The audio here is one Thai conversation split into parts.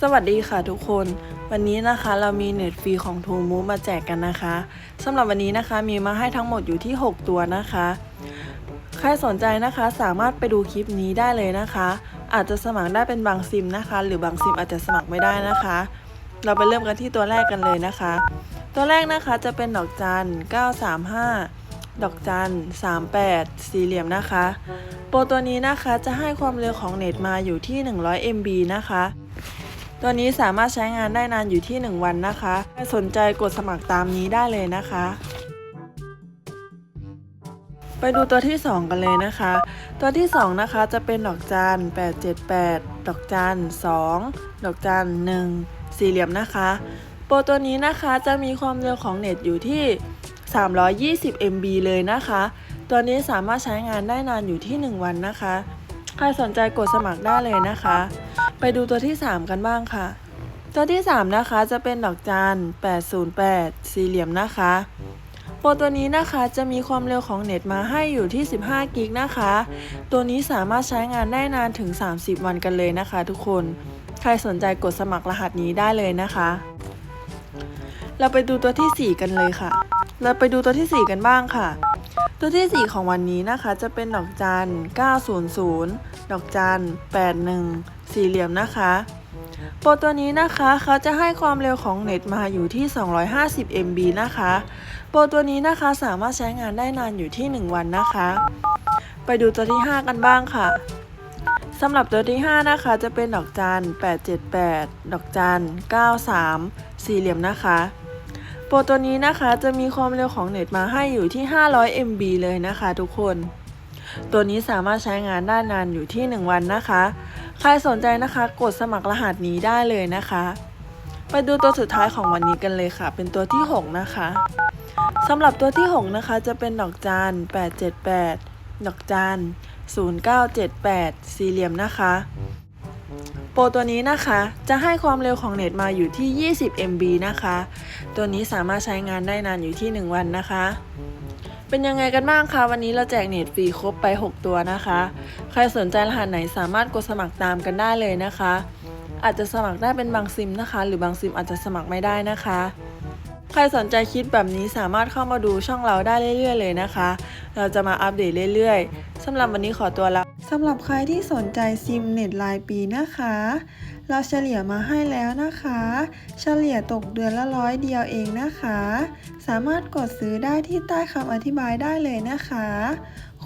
สวัสดีค่ะทุกคน วันนี้นะคะเรามีเน็ตฟรีของทูมูมาแจกกันนะคะสำหรับวันนี้นะคะมีมาให้ทั้งหมดอยู่ที่ 6 ตัวนะคะ ใครสนใจนะคะสามารถไปดูคลิปนี้ได้เลยนะคะ อาจจะสมัครได้เป็นบางซิมนะคะ หรือบางซิมอาจจะสมัครไม่ได้นะคะ เราไปเริ่มกันที่ตัวแรกกันเลยนะคะ ตัวแรกนะคะจะเป็นดอกจัน935 ดอกจัน 38 สี่เหลี่ยมนะคะ โปรตัวนี้นะคะจะให้ความเร็วของเน็ตมาอยู่ที่ 100 MB นะคะ ตัวนี้สามารถใช้งานได้นานอยู่ที่ 1 วันนะคะใครสนใจกดสมัครตามนี้ได้เลยนะคะ ไปดูตัวที่ 2 กันเลยนะคะ ตัวที่ 2 นะคะจะเป็นดอกจัน 878 ดอกจัน 2 ดอกจัน 1 สี่เหลี่ยมนะคะ โปรตัวนี้นะคะจะมีความเร็วของเน็ตอยู่ที่ 320 MB เลยนะคะ ตัวนี้สามารถใช้งานได้นานอยู่ที่ 1 วันนะคะ ใครสนใจกดสมัครได้เลยนะคะ ไปดูตัวที่ 3 กันบ้างค่ะ ตัวที่ 3 นะคะจะเป็นดอกจัน808 สี่เหลี่ยมนะคะโปรตัวนี้นะคะจะมีความเร็วของเน็ตมาให้อยู่ที่ 15 กิกนะคะ ตัวนี้สามารถใช้งานได้นานถึง 30 วันกันเลยนะคะทุกคน ใครสนใจกดสมัครรหัสนี้ได้เลยนะคะ เราไปดูตัวที่ 4 กันเลยค่ะ เราไปดูตัวที่ 4 กันบ้างค่ะ ตัวที่ 4 ของวันนี้นะคะ จะเป็นดอกจัน 900 ดอกจัน 81 สี่เหลี่ยมนะคะโปรตัวนี้นะคะเขาจะให้ความเร็วของเน็ตมาอยู่ที่ 250 MB นะคะ โปรตัวนี้นะคะสามารถใช้งานได้นานอยู่ที่ 1 วันนะคะ ไปดูตัวที่ 5 กันบ้างค่ะสำหรับตัวที่ 5 นะคะ จะเป็นดอกจัน 878 ดอกจัน 93 สี่เหลี่ยมนะคะ โปรตัวนี้นะคะจะมีความเร็วของเน็ตมาให้อยู่ที่ 500 MB เลยนะคะทุกคน ตัวนี้สามารถใช้งานได้นานอยู่ที่ 1 วันนะคะ ใครสนใจนะคะกดสมัครรหัสนี้ได้เลยนะคะ ไปดูตัวสุดท้ายของวันนี้กันเลยค่ะ เป็นตัวที่ 6 นะคะสำหรับตัวที่ 6 นะคะ จะเป็นดอกจาน878 ดอกจาน0978 สี่เหลี่ยมนะคะ โปรตัวนี้นะคะจะให้ความเร็วของเน็ตมาอยู่ที่ 20 MB นะคะ ตัวนี้สามารถใช้งานได้นานอยู่ที่ 1 วันนะคะ เป็นยังไงกันบ้างคะวันนี้เราแจกเน็ตฟรีครบไป 6 ตัวนะคะ ใครสนใจรหัสไหนสามารถกดสมัครตามกันได้เลยนะคะ อาจจะสมัครได้เป็นบางซิมนะคะ หรือบางซิมอาจจะสมัครไม่ได้นะคะ ใครสนใจคิดแบบนี้สามารถเข้ามาดูช่องเราได้เรื่อย ๆ เลยนะคะ เราจะมาอัปเดตเรื่อย ๆสำหรับวันนี้ขอตัวลา สำหรับใครที่สนใจซิมเน็ตรายปีนะคะ เราเฉลี่ยมาให้แล้วนะคะ เฉลี่ยตกเดือนละร้อยเดียวเองนะคะ สามารถกดซื้อได้ที่ใต้คำอธิบายได้เลยนะคะ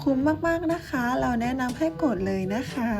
คุ้มมากๆนะคะ เราแนะนำให้กดเลยนะคะ